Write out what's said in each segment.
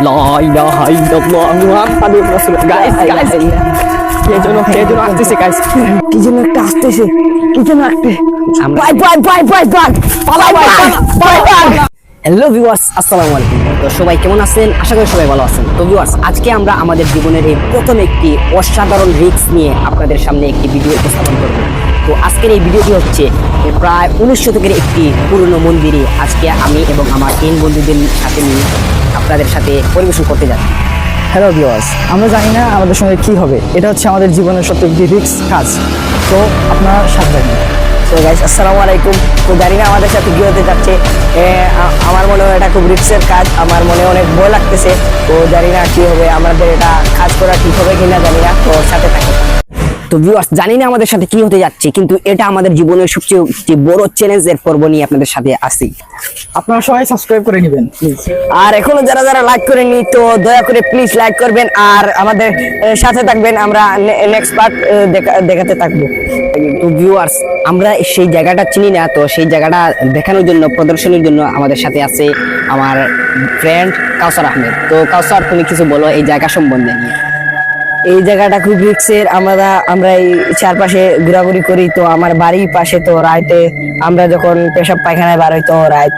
লা ইলাহা ইল্লাল্লাহ মুহাম্মাদুর রাসূলুল্লাহ গাইস গাইস কে যেন কে যেন আসতেছে গাইস কি যেন একটা আসতেছে কি যেন একটা আমরা- bye bye bye bye bye. পালাই bye bye bye hello viewers আসসালামু আলাইকুম। তো সবাই কেমন আছেন? আশা করি সবাই ভালো আছেন। তো ভিউয়ার্স আজকে আমরা আমাদের জীবনের এই প্রথম একটি অসাধারণ রিস্ক নিয়ে আপনাদের সামনে একটি ভিডিও উপস্থাপন করব। তো আজকের এই ভিডিওটি হচ্ছে প্রায় উনিশ শতকের একটি পুরনো মন্দিরে আজকে আমি এবং আমার তিন বন্ধুদের সাথে নিয়ে আপনাদের সাথে পরিবেশন করতে যাচ্ছি হ্যালো ভিউয়ার্স আমরা জানি না আমাদের সঙ্গে কি হবে। এটা হচ্ছে আমাদের জীবনের একটি রিস্ক কাজ। তো আপনারা সাথে থাকুন। তো গাইস আসসালামু আলাইকুম। তো জানি না আমাদের সাথে কি হতে যাচ্ছে। আমার মনে হয় এটা খুব রিক্সের কাজ। আমার মনে অনেক ভয় লাগতেছে। তো জানি না কি হবে। আমাদের এটা কাজ করা ঠিক হবে কিনা জানি না। তো সাথে থাকুন। তো ভিউয়ার্স জানি না আমাদের সাথে কি হতে যাচ্ছে, কিন্তু এটা আমাদের জীবনের সবচেয়ে একটি বড় চ্যালেঞ্জের পর্ব নিয়ে আপনাদের সাথে আসি আপনারা সবাই সাবস্ক্রাইব করে নেবেন। আর এখনও যারা যারা লাইক করেনি তো দয়া করে প্লিজ লাইক করবেন, আর আমাদের সাথে থাকবেন আমরা নেক্সট পার্ট দেখাতে থাকব। তো ভিউয়ার্স আমরা সেই জায়গাটা চিনি না, তো সেই জায়গাটা দেখানোর জন্য, প্রদর্শনীর জন্য আমাদের সাথে আছে আমার ফ্রেন্ড কাউসার আহমেদ। তো কাউসার, তুমি কিছু বলো এই জায়গা সম্বন্ধে নিয়ে। এই জায়গাটা খুব রিক্সের, আমরা আমরা এই চারপাশে ঘোরাঘুরি করি, তো আমার বাড়ির পাশে তো রাইতে আমরা যখন পেশাব পায়খানায় বার হই, তো রাত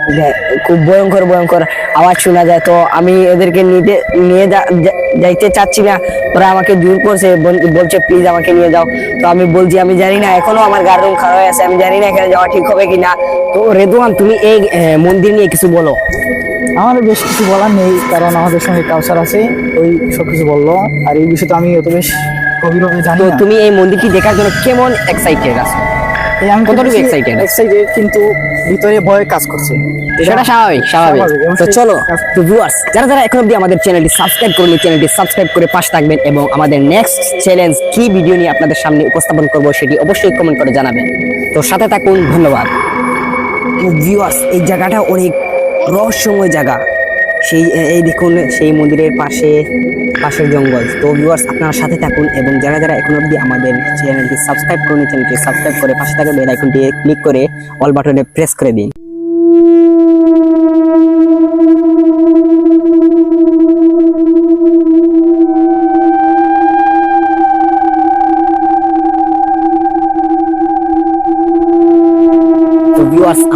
খুব ভয়ঙ্কর ভয়ঙ্কর আওয়াজ শোনা যায়। তো আমি এদেরকে নিতে, নিয়ে যাইতে চাচ্ছি না, ওরা আমাকে জোর করছে বলছে, প্লিজ আমাকে নিয়ে যাও। তো আমি বলছি, আমি জানি না, এখনও আমার গার রুম খারাপ হয়ে আছে আমি জানি না এখানে যাওয়া ঠিক হবে কিনা। তো রেদুয়ান, তুমি এই মন্দির নিয়ে কিছু বলো। আমার বেশ কিছু বলার নেই, কারণ আমাদের সঙ্গে কাউসার আছে, ওই সব কিছু বলল, আর এই বিষয়টা আমি বেশ গভীরভাবে জানি তো তুমি এই মন্দিরটি দেখার জন্য কেমন এক্সাইটেড আছো? আমি কতটুকু excited? এক্সাইটেড কিন্তু ভিতরে ভয় কাজ করছে। সেটা স্বাভাবিক স্বাভাবিক তো চলো তো ভিউয়ার্স যারা যারা এখন অবধি আমাদের চ্যানেলটি সাবস্ক্রাইব করলে চ্যানেলটি সাবস্ক্রাইব করে পাশে থাকবেন এবং আমাদের নেক্সট চ্যালেঞ্জ কি ভিডিও নিয়ে আপনাদের সামনে উপস্থাপন করব সেটি অবশ্যই কমেন্ট করে জানাবেন। তো সাথে থাকুন ধন্যবাদ। ভিউয়ার্স এই জায়গাটা অনেক রহস্যময় জায়গা। সেই এই দেখুন সেই মন্দিরের পাশে পাশের জঙ্গল। তো ভিউয়ার্স আপনারা সাথে থাকুন এবং যারা যারা এখন অবধি আমাদের চ্যানেলটি সাবস্ক্রাইব করুন চ্যানেলটি সাবস্ক্রাইব করে পাশে থাকা বেল আইকনটি ক্লিক করে অল বাটনে প্রেস করে দিন।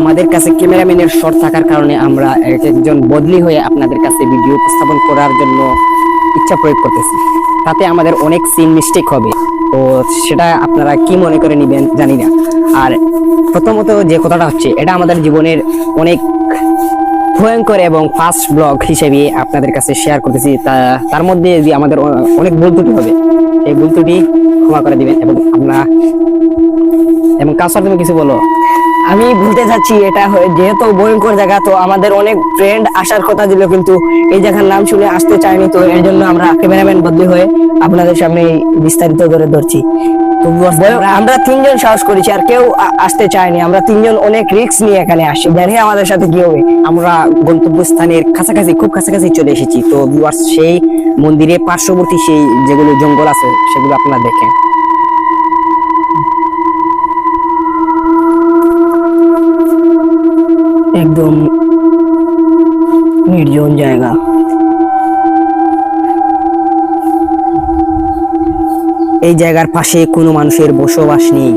আমাদের কাছে ক্যামেরাম্যানের শর্ট থাকার কারণে আমরা এক একজন বদলি হয়ে আপনাদের কাছে ভিডিও উপস্থাপন করার জন্য ইচ্ছা প্রয়োগ করতেছি। তাতে আমাদের অনেক সিন মিস্টেক হবে। তো সেটা আপনারা কি মনে করে নেবেন জানি না। আর প্রথমত যে কথাটা হচ্ছে, এটা আমাদের জীবনের অনেক ভয়ঙ্কর এবং ফাস্ট ব্লগ হিসেবে আপনাদের কাছে শেয়ার করতেছি। তা, তার মধ্যে যে আমাদের অনেক ভুল ত্রুটি হবে এই ভুল ত্রুটি ক্ষমা করে দিবেন এবং আমরা এবং কাউসার তুমি কিছু বলো? আমি বলতে চাচ্ছি এটা হয়ে- যেহেতু ভয়ঙ্কর জায়গা তো আমাদের অনেক ফ্রেন্ড আসার কথা ছিল কিন্তু এই জায়গার নাম শুনে আসতে চায়নি তো এর জন্য আমরা ক্যামেরাম্যান বদলি হয়ে আপনাদের সামনে বিস্তারিত করে ধরছি। আমরা তিনজন সাহস করেছি আর কেউ আসতে চায়নি আমরা তিনজন অনেক রিস্ক নিয়ে এখানে আসি জানি আমাদের সাথে কি হবে। আমরা গন্তব্যস্থানের কাছাকাছি খুব কাছাকাছি চলে এসেছি তো সেই মন্দিরের পার্শ্ববর্তী সেই যেগুলো জঙ্গল আছে সেগুলো আপনারা দেখেন। একদম নির্জন জায়গা। এই জায়গার পাশে কোনো মানুষের বসবাস নেই।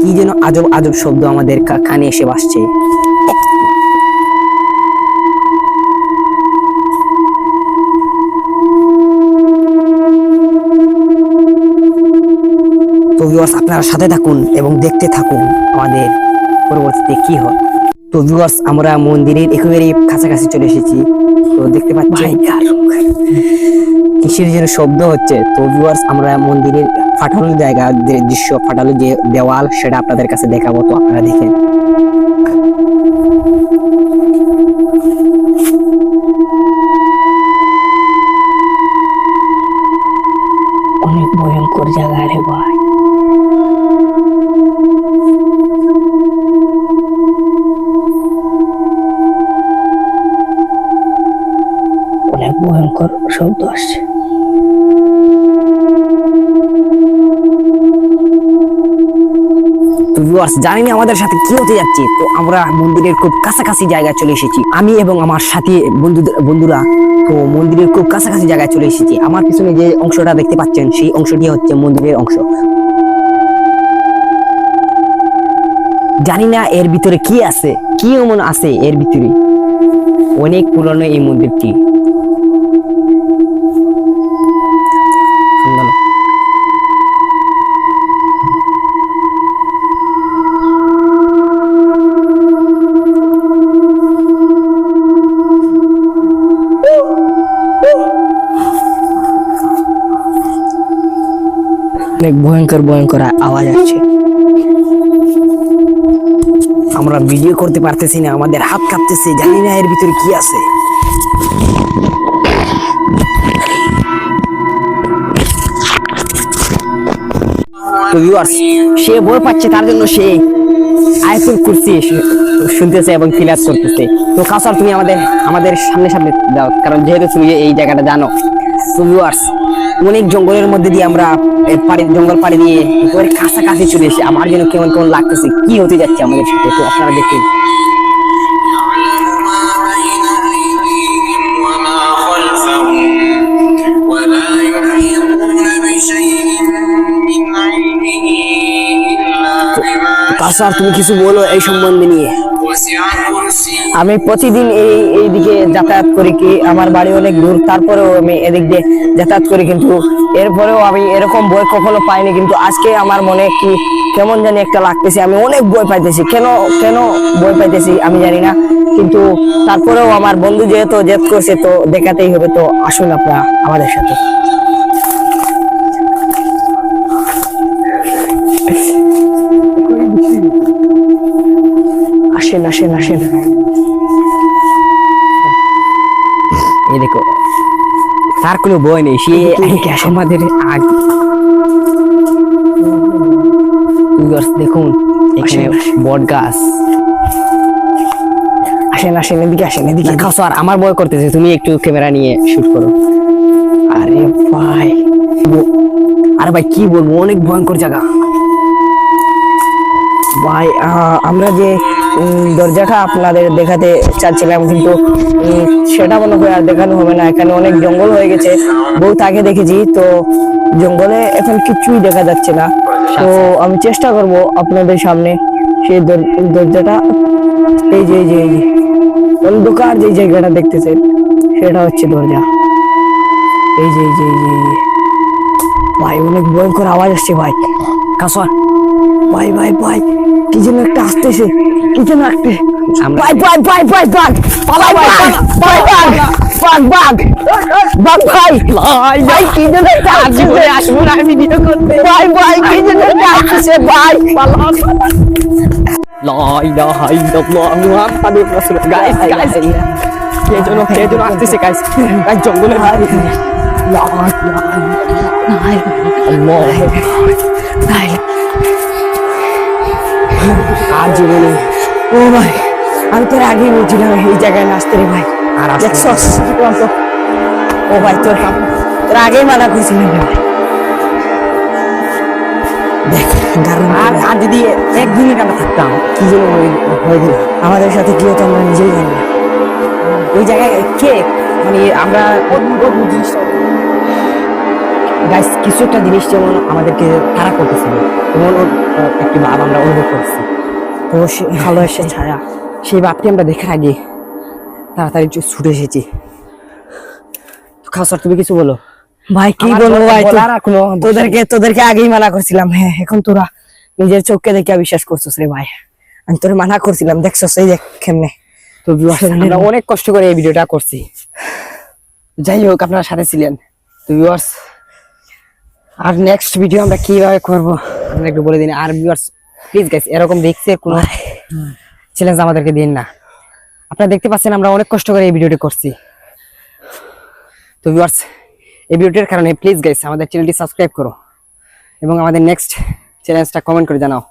কি যেন আজব আজব শব্দ আমাদের কানে এসে বাসছে। তো আপনারা সাথে থাকুন এবং দেখতে থাকুন আমাদের পরবর্তীতে কি হয়। তো ভিউয়ার্স আমরা মন্দিরের একেবারে কাছাকাছি চলে এসেছি। তো দেখতে পাচ্ছি কিসের যেন শব্দ হচ্ছে। তো ভিউয়ার্স আমরা মন্দিরের ফাটানো জায়গা যে দৃশ্য ফাটানো যে দেওয়াল সেটা আপনাদের কাছে দেখাবো। তো আপনারা দেখেন। শব্দ আসছে। তো আমাদের সাথে কি হতে যাচ্ছে? তো আমরা মন্দিরের খুব কাছাকাছি জায়গায় চলে এসেছি। আমি এবং আমার সাথী বন্ধুরা, তো মন্দিরের খুব কাছাকাছি জায়গায় চলে এসেছি। আমার পিছনে যে অংশটা দেখতে পাচ্ছেন, সেই অংশটি হচ্ছে মন্দিরের অংশ। জানি না এর ভিতরে কি আছে, কি এমন আছে এর ভিতরে? অনেক পুরনো এই মন্দিরটি। অনেক ভয়ঙ্কর ভয়ঙ্কর আওয়াজ আসছে। আমরা ভিডিও করতে পারতেছি না, আমাদের হাত কাঁপতেছে, জানি না এর ভিতরে কি আছে। সে বই পাচ্ছে, তার জন্য সে আয়াতুল কুরসি শু- শুনতেছে এবং ফিলাস করতেছে। তো কাসার তুমি আমাদের আমাদের সামনে সামনে দাও, কারণ যেহেতু তুমি এই জায়গাটা জানো। তো ভিউয়ার্স অনেক জঙ্গলের মধ্যে দিয়ে আমরা পাড়ি, জঙ্গল পাড়ি দিয়ে একেবারে কাছাকাছি চলে এসে আমার যেন কেমন কেমন লাগতেছে, কি হতে যাচ্ছে আমাদের সাথে তো আপনারা দেখুন। কাসার তুমি কিছু বলো এই সম্বন্ধে নিয়ে। আমি প্রতিদিন এই এই দিকে যাতায়াত করি কি আমার বাড়ি অনেক দূর, তারপরেও আমি এদিক দিয়ে যাতায়াত করি কিন্তু এরপরেও আমি এরকম বই কখনো পাইনি কিন্তু আজকে আমার মনে কি কেমন জানি একটা লাগতেছে, আমি অনেক বই পাইতেছি। কেন কেন বই পাইতেছি আমি জানি না, কিন্তু তারপরেও আমার বন্ধু যেহেতু জেদ করছে তো দেখাতেই হবে, তো আসুন আপনারা আমাদের সাথে। আসেন আসেন আসেন। এই দেখো তার কোনো বই নেই সে আমাদের আগে দেখুন এখানে বট গাছ। আসেন আসেন এদিকে আসেন এদিকে। খাও আর আমার বই করতেছে তুমি একটু ক্যামেরা নিয়ে শুট করো। আরে ভাই। আরে ভাই কি বলব অনেক ভয়ঙ্কর জায়গা। ভাই আমরা যে দরজাটা আপনাদের দেখাতে চাচ্ছিলাম, কিন্তু সেটা মনে হয় আর দেখানো হবে না। এখানে অনেক জঙ্গল হয়ে গেছে। বহুত আগে দেখেছি, তো জঙ্গলে এখন কিছুই দেখা যাচ্ছে না। তো আমি চেষ্টা করব আপনাদের সামনে সেই দর- দরজাটা, এই যে এই যে এই যে, অন্ধকার যে জায়গাটা দেখতেছেন সেটা হচ্ছে দরজা। এই যে এই যে এই যে। ভাই, অনেক ভয়ঙ্কর আওয়াজ আসছে, ভাই। কাসর ভাই ভাই ভাই কি যেন একটা আসতেছে কি যেন একটা ভাই ভাই ভাই ভাই ভাই পালা ভাই ভাই ভাই। ভাই ভাই ভাই কি যেন একটা আসতেছে। আসব না ভিডিও করতে। ভাই ভাই কি যেন একটা আসতেছে ভাই। পালা লা ইলাহা ইল্লাল্লাহ মুহাম্মাদুর রাসূলুল্লাহ। গাইস গাইস কে যেন কে যেন আসতেছে গাইস গাইস জঙ্গলে ভাই আর জীবনে ও ভাই আমি তোর আগে এই জায়গায় নাচতে রে ভাই আর। ও ভাই তোর তোর আগেই মানা করছিলাম ভাই আর যদি থাকতাম কি হয়ে- হয়ে আমাদের সাথে কি হতো আমরা নিজেই জানি না ওই জায়গায় কে মানে আমরা গাইস কিছু একটা জিনিস যেমন আমাদেরকে তারা করতেছিল এমন একটি ভাব আমরা অনুভব করছি তো সে ভালো এসে ছায়া। সেই ভাবটি আমরা দেখার আগে তাড়াতাড়ি চু- ছুটে এসেছি। খাসার তুমি কিছু বলো? ভাই কি বলব ভাই তো- তোদেরকে তোদেরকে আগেই মানা করছিলাম। হ্যাঁ এখন তোরা নিজের চোখকে দেখে বিশ্বাস করছিস রে ভাই। আমি তোর মানা করছিলাম দেখছস? এই দেখ কেমনে। তো আমরা অনেক কষ্ট করে এই ভিডিওটা করছি। যাই হোক আপনারা সাথে ছিলেন। তো ভিউয়ার্স আর নেক্সট ভিডিও আমরা কীভাবে করব? আমরা একটু বলে দিন আর ভিউয়ার্স প্লিজ গাইস এরকম দেখছে কোনো চ্যালেঞ্জ আমাদেরকে দিন না। আপনারা দেখতে পাচ্ছেন আমরা অনেক কষ্ট করে এই ভিডিওটি করছি। তো ভিউয়ার্স এই ভিডিওটির কারণে প্লিজ গাইস আমাদের চ্যানেলটি সাবস্ক্রাইব করো এবং আমাদের নেক্সট চ্যালেঞ্জটা কমেন্ট করে জানাও।